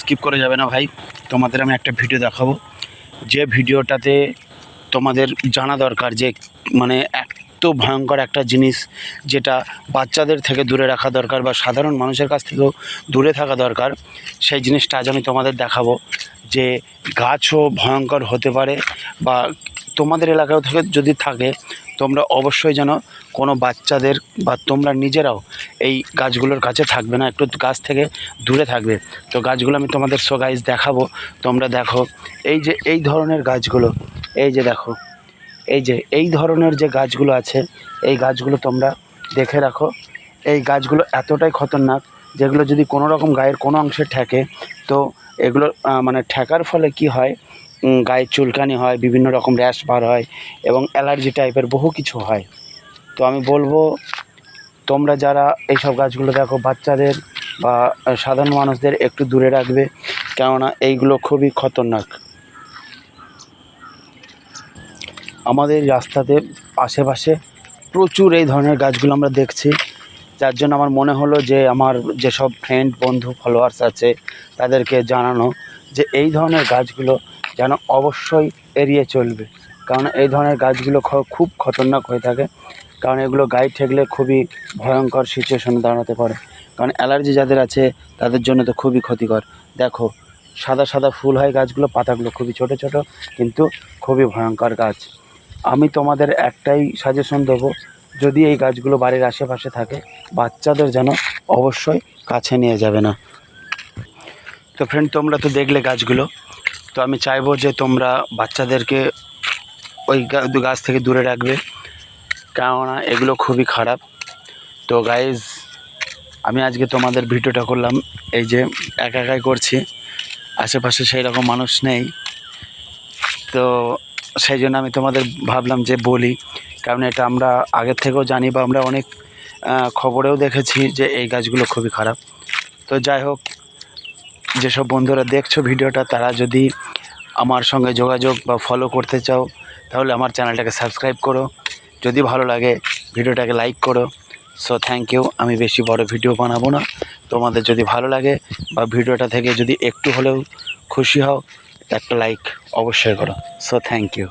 Skip করে যাবে না ভাই। তোমাদের আমি একটা ভিডিও দেখাবো। যে ভিডিওটাতে তোমাদের জানা দরকার যে মানে এত ভয়ঙ্কর একটা জিনিস যেটা বাচ্চাদের থেকে দূরে রাখা দরকার বা সাধারণ মানুষের কাছ থেকেও দূরে থাকা দরকার, সেই জিনিসটা আজ আমি তোমাদের দেখাবো। যে গাছও ভয়ঙ্কর হতে পারে বা তোমাদের এলাকাও থেকে যদি থাকে তোমরা অবশ্যই যেন কোনো বাচ্চাদের বা তোমরা নিজেরাও এই গাছগুলোর কাছে থাকবে না, একটু গাছ থেকে দূরে থাকবে। তো গাছগুলো আমি তোমাদের সো গাছ দেখাবো, তোমরা দেখো। এই যে, এই ধরনের গাছগুলো, এই যে দেখো, এই যে, এই ধরনের যে গাছগুলো আছে, এই গাছগুলো তোমরা দেখে রাখো। এই গাছগুলো এতটাই খতরনাক, যেগুলো যদি কোনো রকম গায়ের কোনো অংশে ঠেকে, তো এগুলো মানে ঠেকার ফলে কি হয় গায়ে চুলকানি হয়, বিভিন্ন রকম র্যাশ বার হয় এবং অ্যালার্জি টাইপের বহু কিছু হয়। তো আমি বলব, তোমরা যারা এইসব গাছগুলো দেখো, বাচ্চাদের বা সাধারণ মানুষদের একটু দূরে রাখবে, কেননা এইগুলো খুবই খতরনাক। আমাদের রাস্তাতে আশেপাশে প্রচুর এই ধরনের গাছগুলো আমরা দেখছি। যার জন্য আমার মনে হলো যে, আমার যেসব ফ্রেন্ড বন্ধু ফলোয়ার্স আছে, তাদেরকে জানানো যে এই ধরনের গাছগুলো যেন অবশ্যই এড়িয়ে চলবে। কারণ এই ধরনের গাছগুলো খুব খতরনাক হয়ে থাকে। কারণ এগুলো গায়ে ঠেকলে খুবই ভয়ঙ্কর সিচুয়েশনে দাঁড়াতে পারে। কারণ অ্যালার্জি যাদের আছে, তাদের জন্য তো খুবই ক্ষতিকর। দেখো, সাদা সাদা ফুল হয় গাছগুলো, পাতাগুলো খুবই ছোট ছোট, কিন্তু খুবই ভয়ঙ্কর গাছ। আমি তোমাদের একটাই সাজেশন দেবো, যদি এই গাছগুলো বাড়ির আশেপাশে থাকে, বাচ্চাদের যেন অবশ্যই কাছে নিয়ে যাবে না। তো ফ্রেন্ড তোমরা তো দেখলে গাছগুলো। তো আমি চাইব যে তোমরা বাচ্চাদেরকে ওই গাছ থেকে দূরে রাখবে। কেননা এগুলো খুবই খারাপ। তো গাইজ আমি আজকে তোমাদের ভিডিওটা করলাম। এই যে একা একাই করছি। আশেপাশে সেই রকম মানুষ নেই। তো সেই জন্য আমি তোমাদের ভাবলাম যে বলি। কারণ এটা আমরা আগের থেকেও জানি বা আমরা অনেক খবরেও দেখেছি যে এই গাছগুলো খুবই খারাপ। তো যাই হোক যেসব বন্ধুরা দেখছ ভিডিওটা, তারা যদি আমার সঙ্গে যোগাযোগ বা ফলো করতে চাও, তাহলে আমার চ্যানেলটাকে সাবস্ক্রাইব করো। যদি ভালো লাগে, ভিডিওটাকে লাইক করো। সো থ্যাংক ইউ আমি বেশি বড় ভিডিও বানাবো না। তোমাদের যদি ভালো লাগে বা ভিডিওটা থেকে যদি একটু হলেও খুশি হও, একটা লাইক অবশ্যই করো। So thank you